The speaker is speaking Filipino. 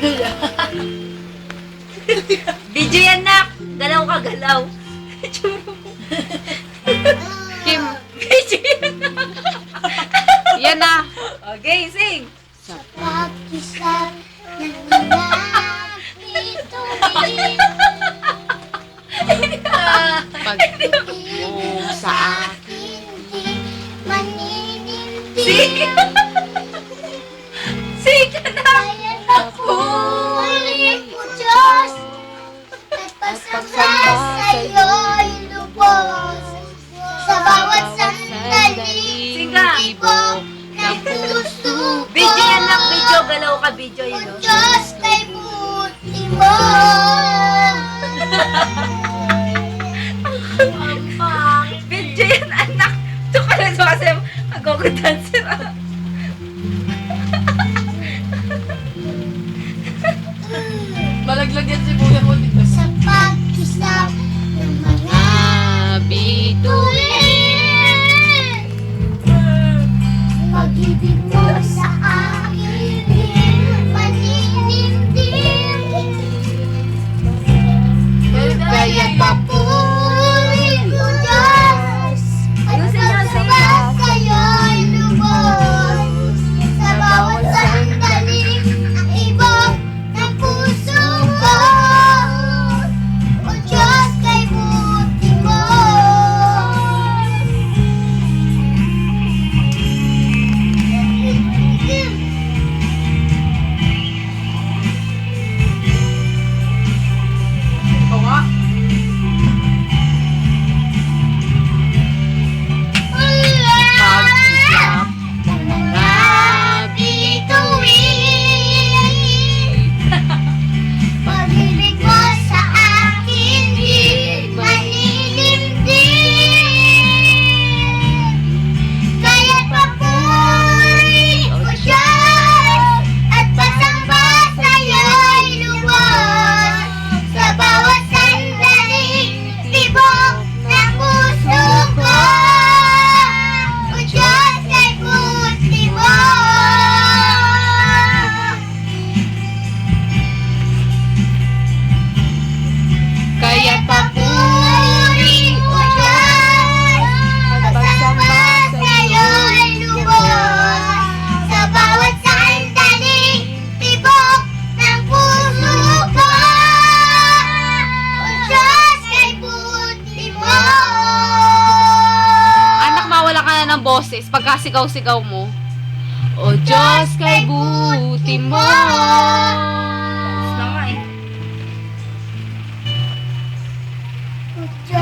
Video yan, nak. Galaw ka, galaw. Kim, Video yan. yan na. Okay, sing. Sa pag-isa ng mga bituin Pag mo sa akin. Hindi maninindig At pasama sa'yo'y lubos Sa bawat sandaling tibok ng puso ko Video yan, nak. Video. Galaw ka, video O yun. oh. Diyos kay buti mo Video yan, anak. Ito ka lang sa kasi agogo dancer. ah. Malaglag yan si Kuya mo dito. Sa pag-isap Kaya Papuri o Diyos At pasamba sa'yo'y lubos Sa bawat sandaling tibok ng puso ko. O Diyos kay buti mo. Anak, mawala ka na ng boses pagka sigaw-sigaw mo. O Diyos, kay buti Yeah.